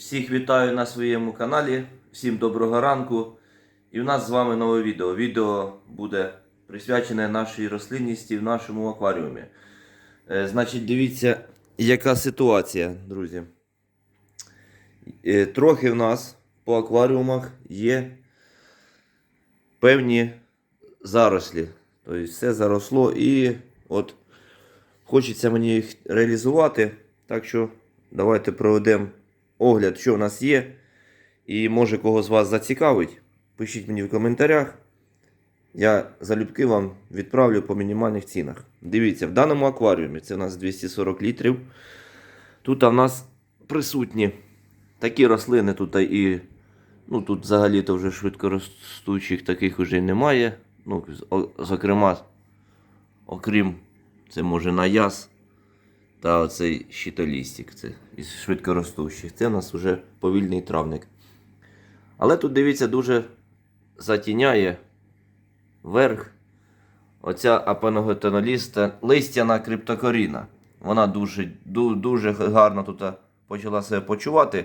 Всіх вітаю на своєму каналі. Всім доброго ранку. І у нас з вами нове відео. Відео буде присвячене нашій рослинності в нашому акваріумі. Е, значить, дивіться, яка ситуація, друзі. Е, трохи в нас по акваріумах є певні зарослі. Тобто все заросло і от хочеться мені їх реалізувати. Так що давайте проведемо огляд, що в нас є. І може кого з вас зацікавить. Пишіть мені в коментарях. Я залюбки вам відправлю по мінімальних цінах. Дивіться, в даному акваріумі це у нас 240 літрів. Тут в нас присутні такі рослини, тут і. Ну, тут взагалі-то вже швидкоростучих таких вже немає. Ну, зокрема, окрім це може наяз та оцей щитолістик. Це із швидкоростущих. Це у нас вже повільний травник. Але тут, дивіться, дуже затіняє верх оця апаноготоноліста листяна криптокоріна. Вона дуже, ду- дуже гарно тут почала себе почувати.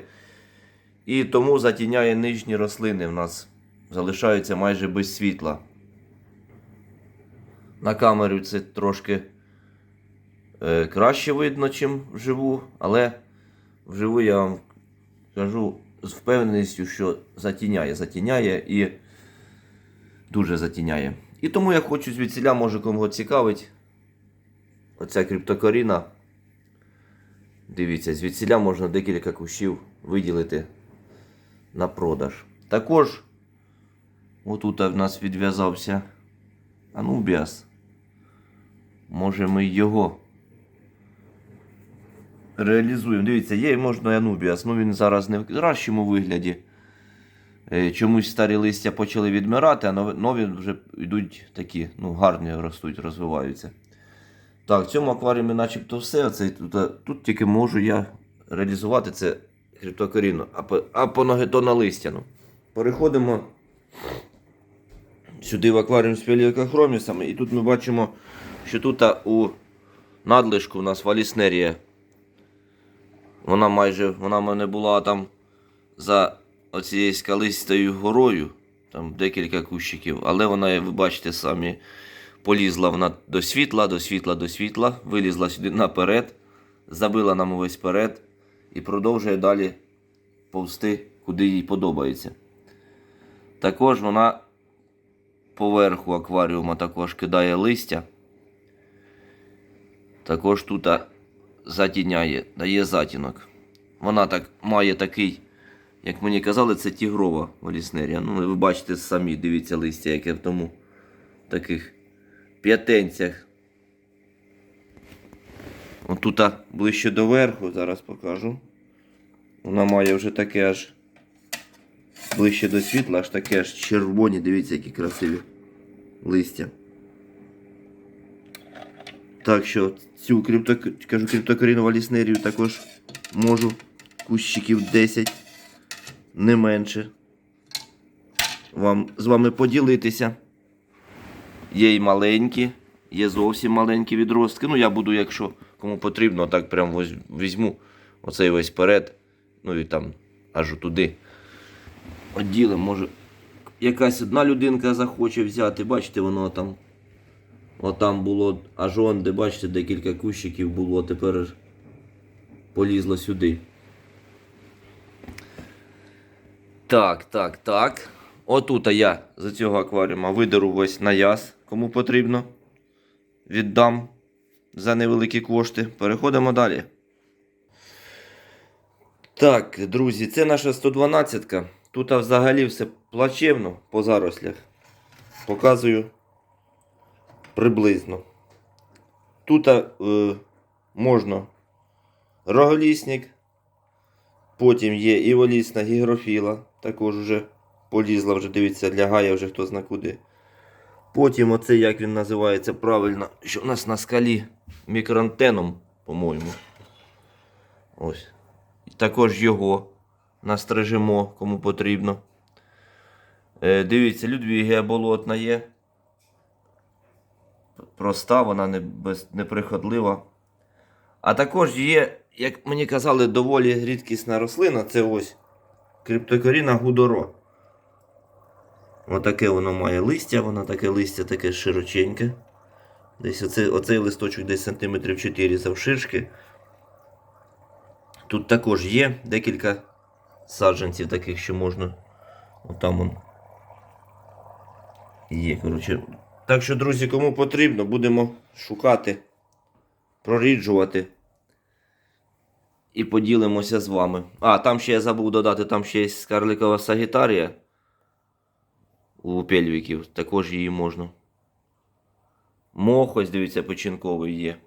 І тому затіняє нижні рослини в нас залишаються майже без світла. На камері це трошки краще видно, чим вживу, але вживу я вам кажу з впевненістю, що затіняє, затіняє і дуже затіняє. І тому я хочу звідсіля, може кому цікавить. Оця криптокоріна. Дивіться, звідсіля можна декілька кущів виділити на продаж. Також отут в нас відв'язався Анубіас. Може ми його реалізуємо. Дивіться, є можна і Анубіас, ну він зараз не в кращому вигляді. Е, Чомусь старі листя почали відмирати, а нові, вже йдуть такі, ну, гарні ростуть, розвиваються. Так, в цьому акваріумі начебто все. Оце, тут, тут тільки можу я реалізувати це криптокорінну, апоногетона листяну. Переходимо сюди в акваріум з пеліокахромісами. І тут ми бачимо, що тут у надлишку у нас валіснерія. Вона майже вона в мене була там за оцією скалистою горою, там декілька кущиків, але вона, ви бачите самі, полізла вона до світла, до світла, до світла, вилізла сюди наперед, забила нам увесь перед і продовжує далі повзти, куди їй подобається. Також вона поверху акваріума також кидає листя. Також тут затіняє, дає затінок. Вона так має такий, як мені казали, це тігрова воліснерія. Ну, ви бачите самі, дивіться листя, яке в тому таких п'ятенцях. Отут ближче до верху, зараз покажу. Вона має вже таке аж ближче до світла, аж таке аж червоні, дивіться, які красиві листя. Так що цю крипто, кажу, криптокорінову ліснерію також можу кущиків 10, не менше. Вам, з вами поділитися. Є і маленькі, є зовсім маленькі відростки. Ну, я буду, якщо кому потрібно, так прям візьму оцей весь перед. Ну і там аж туди. Оділим, може, якась одна людинка захоче взяти. Бачите, воно там. Отам було аж он, де бачите, декілька кущиків було, тепер полізло сюди. Так, так, так. Отут я за цього акваріума видеру весь наяз, кому потрібно. Віддам за невеликі кошти. Переходимо далі. Так, друзі, це наша 112-ка. Тут взагалі все плачевно по зарослях. Показую приблизно. Тут е, можна роголісник, потім є іволісна гігрофіла, також вже полізла, вже дивіться, лягає вже хто зна куди. Потім оце, як він називається правильно, що у нас на скалі мікроантеном, по-моєму. Ось. Також його настрижимо, кому потрібно. Е, дивіться, Людвігія болотна є. Проста, вона не без, неприхотлива. А також є як мені казали, доволі рідкісна рослина. Це ось криптокоріна гудоро. Отаке воно має листя, воно таке листя таке широченьке. Десь оце, оцей листочок десь сантиметрів 4 завширшки. Тут також є декілька саджанців таких, що можна. Отам. Є, коротше. Так що, друзі, кому потрібно, будемо шукати, проріджувати. І поділимося з вами. А, там ще я забув додати, там ще є скарликова сагітарія у пельвіків. Також її можна. Мох, ось дивіться, печінковий є.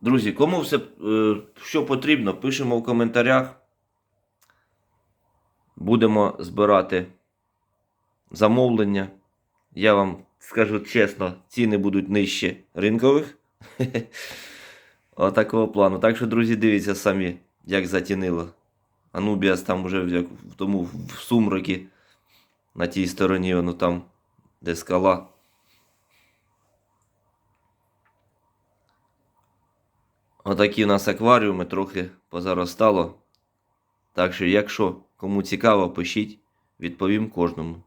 Друзі, кому все, е, що потрібно, пишемо в коментарях. Будемо збирати замовлення. Я вам скажу чесно, ціни будуть нижче ринкових. Отакого плану. Так що, друзі, дивіться самі, як затінило. Анубіас там уже в, тому в сумракі на тій стороні, воно там, де скала. Отакі у нас акваріуми трохи позаростало. Так що, якщо кому цікаво, пишіть, відповім кожному.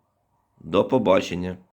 До побачення.